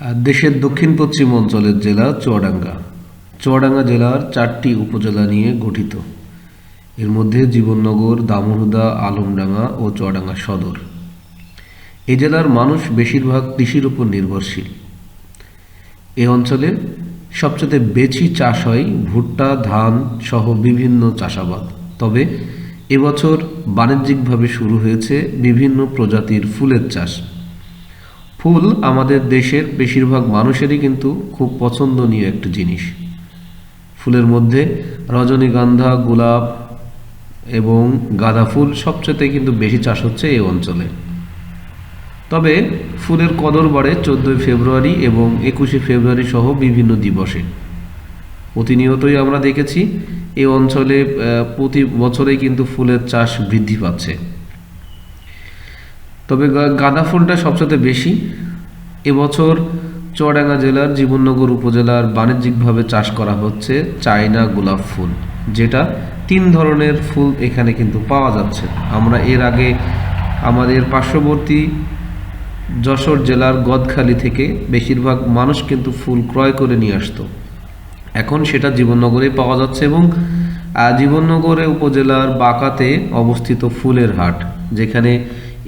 দেশের দক্ষিণ পশ্চিম অঞ্চলের জেলা চুয়াডাঙ্গা। চুয়াডাঙ্গা জেলার চারটি উপজেলা নিয়ে গঠিত। এর মধ্যে জীবননগর দামোহদা আলমডাঙ্গা ও চুয়াডাঙ্গা সদর। এই জেলার মানুষ বেশিরভাগ কৃষির উপর নির্ভরশীল। এ অঞ্চলে সবচেয়ে বেশি চাষ হয় ভুট্টা, ধান সহ বিভিন্ন চাষাবাদ। তবে এবছর বাণিজ্যিকভাবে শুরু হয়েছে বিভিন্ন প্রজাতির ফুলের চাষ। ফুল আমাদের দেশের বেশিরভাগ মানুষেরই কিন্তু খুব পছন্দনীয় একটি জিনিস। ফুলের মধ্যে রজনীগন্ধা, গোলাপ এবং গাঁদা ফুল সবচেয়ে কিন্তু বেশি চাষ হচ্ছে এই অঞ্চলে। তবে ফুলের কদর বাড়ে চোদ্দোই ফেব্রুয়ারি এবং একুশে ফেব্রুয়ারি সহ বিভিন্ন দিবসে। প্রতিনিয়তই আমরা দেখেছি এই অঞ্চলে প্রতি বছরেই কিন্তু ফুলের চাষ বৃদ্ধি পাচ্ছে। তবে গাঁদা ফুলটা সবচেয়ে বেশি। এবছর চুয়াডাঙ্গা জেলার জীবননগর উপজেলার বাণিজ্যিকভাবে চাষ করা হচ্ছে চায়না গোলাপ ফুল, যেটা তিন ধরনের ফুল এখানে কিন্তু পাওয়া যাচ্ছে। আমরা এর আগে আমাদের পার্শ্ববর্তী যশোর জেলার গদখালি থেকে বেশিরভাগ মানুষ কিন্তু ফুল ক্রয় করে নিয়ে আসতো। এখন সেটা জীবননগরে পাওয়া যাচ্ছে এবং জীবননগরে উপজেলার বাঁকাতে অবস্থিত ফুলের হাট, যেখানে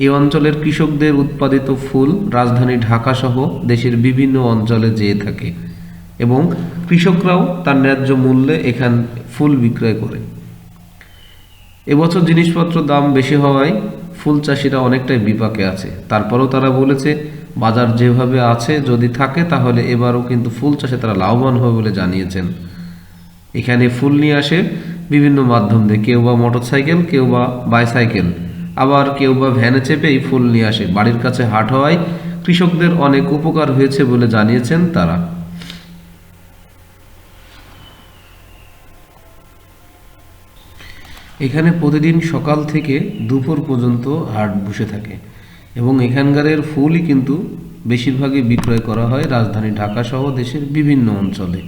এই অঞ্চলের কৃষকদের উৎপাদিত ফুল রাজধানী ঢাকা সহ দেশের বিভিন্ন অঞ্চলে যেয়ে থাকে এবং কৃষকরাও তার ন্যায্য মূল্যে এখান ফুল বিক্রয় করে। এবছর জিনিসপত্র দাম বেশি হওয়ায় ফুল চাষিরা অনেকটাই বিপাকে আছে। তারপরেও তারা বলেছে, বাজার যেভাবে আছে যদি থাকে তাহলে এবারও কিন্তু ফুল চাষে তারা লাভবান হবে বলে জানিয়েছেন। এখানে ফুল নিয়ে আসে বিভিন্ন মাধ্যম দিয়ে, কেউ বা মোটরসাইকেল, কেউ বা বাইসাইকেল। আবার কেউ বা ভ্যানে চেপেই ফুল নিয়ে আসে। বাড়ির কাছে হাট হওয়ায় কৃষকদের অনেক উপকার হয়েছে বলে জানিয়েছেন তারা। এখানে প্রতিদিন সকাল থেকে দুপুর পর্যন্ত হাট বসে থাকে এবং এখানকারের ফুলই কিন্তু বেশিরভাগই বিক্রয় করা হয় রাজধানী ঢাকা সহ দেশের বিভিন্ন অঞ্চলে।